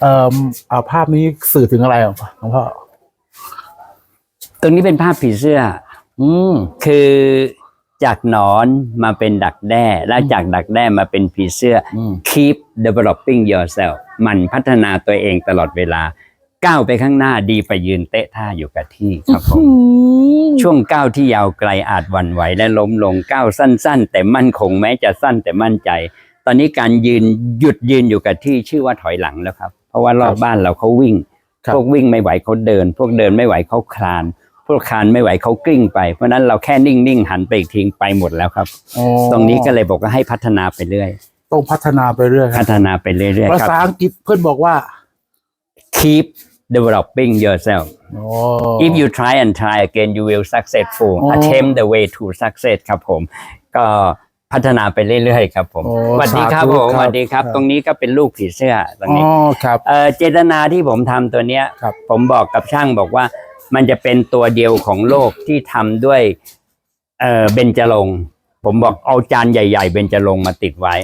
เอ่ออ่าภาพนี้สื่อถึงอะไรหลวงพ่อตรงนี้เป็นภาพผีเสื้อ อืมคือจากหนอนมาเป็นดักแด้ แล้วจากดักแด้มาเป็นผีเสื้ออม keep developing yourself มันพัฒนาตัวเองตลอดเวลา ก้าวไปข้างหน้าดีไปยืนเตะท่าอยู่กับที่ครับผม ช่วงก้าวที่ยาวไกลอาจหวั่นไหวและล้มลงก้าวสั้น ๆ แต่มั่นคงแม้จะสั้นแต่มั่นใจ ตอนนี้การยืนหยุดยืนอยู่กับที่ชื่อว่าถอยหลังแล้วครับเพ ราะว่ารอบบ้านเราเขาวิ่ง ครับ พวกวิ่งไม่ไหวเขาเดิน พวกเดินไม่ไหวเขาคลาน พวกคลานไม่ไหวเขากลิ้งไป เพราะฉะนั้นเราแค่นิ่งๆหันไปอีกทีไปหมดแล้วครับ อ๋อตรงนี้ก็เลยบอกว่าให้พัฒนาไปเรื่อย ต้องพัฒนาไปเรื่อยคพัรับฒนาไปเรื่อยๆภาครับษาอังกฤษเพื่อนบอกว่า keep developing yourself โอ้ if you try and try again you will successful อ๋อ attempt the way to success ครับผม ก็ พัฒนาไปเรื่อยๆครับผมโอ้สวัสดีครับสาธุผมครับสวัสดีครับ ครับ ตรงนี้ก็เป็นลูกผีเสื้อตรงอ๋อนี้ครับ เอ่อเจตนาที่ผมทำตัวเนี้ย ครับ ผมบอกกับช่างบอกว่า มันจะเป็นตัวเดียวของโลกที่ทำด้วยเอ่อเบญจรงค์ผมบอกเอาจานใหญ่ ๆ เบญจรงค์มาติดไว้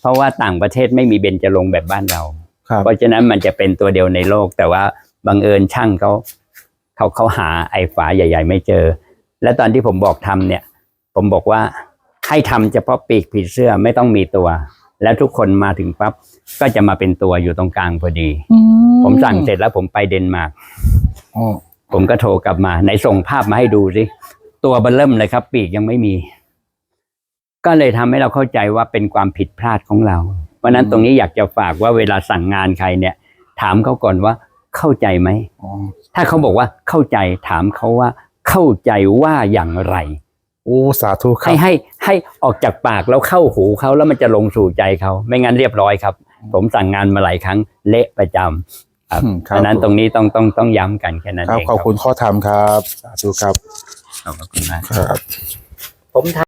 เพราะว่าต่างประเทศไม่มีเบญจรงค์แบบบ้านเรา ครับเพราะฉะนั้นมันจะเป็นตัวเดียวในโลก แต่ว่าบังเอิญช่างเขาเขาเขาหาไอ้ฝาใหญ่ ๆ ไม่เจอ และตอนที่ผมบอกทำเนี่ย ผมบอกว่า ให้ทำเฉพาะปีกผีเสื้อไม่ต้องมีตัว แล้วทุกคนมาถึงปั๊บก็จะมาเป็นตัวอยู่ตรงกลางพอดี ผมสั่งเสร็จแล้วผมไปเดนมาร์กอ๋อผมก็โทรกลับมาไหนส่งภาพมาให้ดูสิตัวเบลเริ่มเลยครับ ปีกยังไม่มี ก็เลยทำให้เราเข้าใจว่าเป็นความผิดพลาดของเรา เพราะฉะนั้นตรงนี้อยากจะฝากว่าเวลาสั่งงานใครเนี่ย ถามเขาก่อนว่าเข้าใจไหมอ๋อถ้าเขาบอกว่าเข้าใจถามเขาว่า เข้าใจว่าอย่างไร โอ้สาธุครัให้บให้ให้ออกจากปากแล้วเข้าหูเขาแล้วมันจะลงสู่ใจเขาไม่งั้นเรียบร้อยครับ ผมสั่งงานมาหลายครั้งเละประจำครับอืมครับเพราะฉะนั้นตรงนี้ต้องต้องต้องย้ำกันแค่นั้นครับเองขอบคุณข้อธรรมครับ สาธุครับขอบคุณมากครับผมทำ